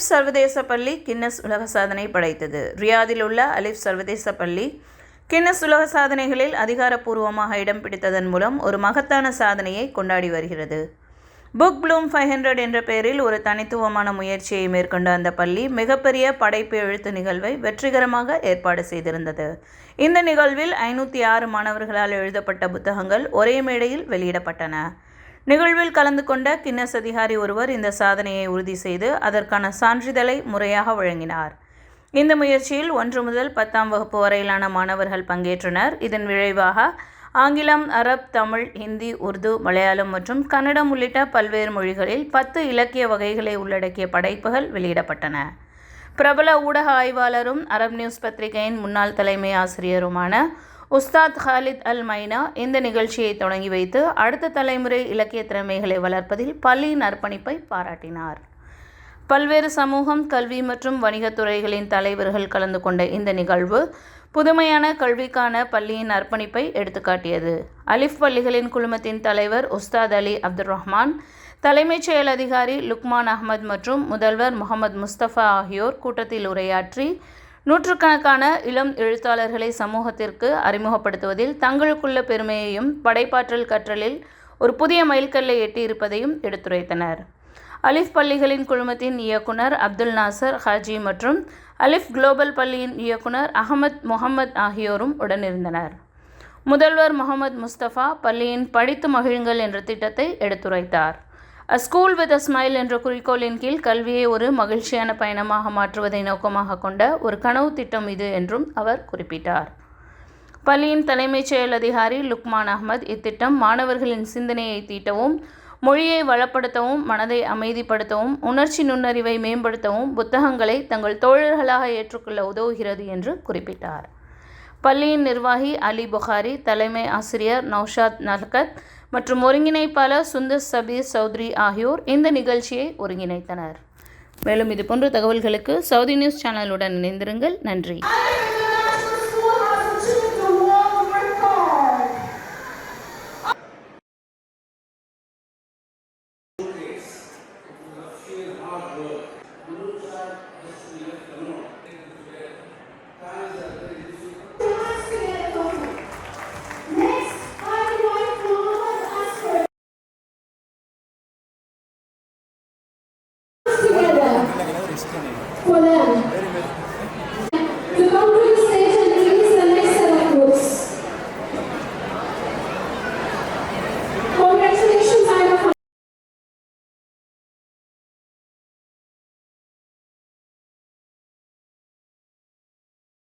அலிஃப் சர்வதேச பள்ளி கின்னஸ் உலக சாதனை படைத்தது. ரியாதில் உள்ள அலிஃப் சர்வதேச பள்ளி கின்னஸ் உலக சாதனைகளில் அதிகாரப்பூர்வமாக இடம் பிடித்ததன் மூலம் ஒரு மகத்தான சாதனையை கொண்டாடி வருகிறது. புக் ப்ளூம் ஃபைவ் ஹண்ட்ரட் என்ற பெயரில் ஒரு தனித்துவமான முயற்சியை மேற்கொண்ட அந்த பள்ளி மிகப்பெரிய படைப்பு எழுத்து நிகழ்வை வெற்றிகரமாக ஏற்பாடு செய்திருந்தது. இந்த நிகழ்வில் ஐநூற்றி ஆறு மாணவர்களால் எழுதப்பட்ட புத்தகங்கள் ஒரே மேடையில் வெளியிடப்பட்டன. நிகழ்வில் கலந்து கொண்ட கின்னஸ் அதிகாரி ஒருவர் இந்த சாதனையை உறுதி செய்து அதற்கான சான்றிதழை முறையாக வழங்கினார். இந்த முயற்சியில் ஒன்று முதல் பத்தாம் வகுப்பு வரையிலான மாணவர்கள் பங்கேற்றனர். இதன் விளைவாக ஆங்கிலம் அரப் தமிழ் ஹிந்தி உருது மலையாளம் மற்றும் கன்னடம் உள்ளிட்ட பல்வேறு மொழிகளில் பத்து இலக்கிய வகைகளை உள்ளடக்கிய படைப்புகள் வெளியிடப்பட்டன. பிரபல ஊடக ஆய்வாளரும் அரப் நியூஸ் பத்திரிகையின் முன்னாள் தலைமை ஆசிரியருமான உஸ்தாத் ஹாலித் அல் மைனா இந்த நிகழ்ச்சியை தொடங்கி வைத்து அடுத்த தலைமுறை இலக்கிய திறமைகளை வளர்ப்பதில் பள்ளியின் அர்ப்பணிப்பை பாராட்டினார். பல்வேறு சமூகம் கல்வி மற்றும் வணிகத் துறைகளின் தலைவர்கள் கலந்து கொண்ட இந்த நிகழ்வு புதுமையான கல்விக்கான பள்ளியின் அர்ப்பணிப்பை எடுத்துக்காட்டியது. அலிஃப் பள்ளிகளின் குழுமத்தின் தலைவர் உஸ்தாத் அலி அப்துல் ரஹ்மான் தலைமைச் செயல் அதிகாரி லுக்மான் அகமது மற்றும் முதல்வர் முகமது முஸ்தபா ஆகியோர் கூட்டத்தில் உரையாற்றி நூற்றுக்கணக்கான இளம் எழுத்தாளர்களை சமூகத்திற்கு அறிமுகப்படுத்துவதில் தங்களுக்குள்ள பெருமையையும் படைப்பாற்றல் கற்றலில் ஒரு புதிய மைல்கல்லை எட்டியிருப்பதையும் எடுத்துரைத்தனர். அலிஃப் பள்ளிகளின் குழுமத்தின் இயக்குனர் அப்துல் நாசர் ஹாஜி மற்றும் அலிஃப் குளோபல் பள்ளியின் இயக்குனர் அகமத் முகமது ஆகியோரும் உடனிருந்தனர். முதல்வர் முகமது முஸ்தபா பள்ளியின் படித்து மகிழுங்கள் என்ற திட்டத்தை எடுத்துரைத்தார். A school with a smile என்ற குறிக்கோளின் கீழ் கல்வியை ஒரு மகிழ்ச்சியான பயணமாக மாற்றுவதை நோக்கமாக கொண்ட ஒரு கனவு திட்டம் இது என்றும் அவர் குறிப்பிட்டார். பள்ளியின் தலைமைச் செயல் அதிகாரி லுக்மான் அகமது இத்திட்டம் மாணவர்களின் சிந்தனையை தீட்டவும் மொழியை வளப்படுத்தவும் மனதை அமைதிப்படுத்தவும் உணர்ச்சி நுண்ணறிவை மேம்படுத்தவும் புத்தகங்களை தங்கள் தோழர்களாக ஏற்றுக்கொள்ள உதவுகிறது என்று குறிப்பிட்டார். பள்ளியின் நிர்வாகி அலி புகாரி தலைமை ஆசிரியர் நௌஷாத் நல்கத் மற்றும் ஒருங்கிணைப்பாளர் சுந்தர் சபீர் சௌத்ரி ஆகியோர் இந்த நிகழ்ச்சியை ஒருங்கிணைத்தனர். மேலும் இதுபோன்ற தகவல்களுக்கு சவுதி நியூஸ் சேனலுடன் இணைந்திருங்கள். நன்றி. Polêmica.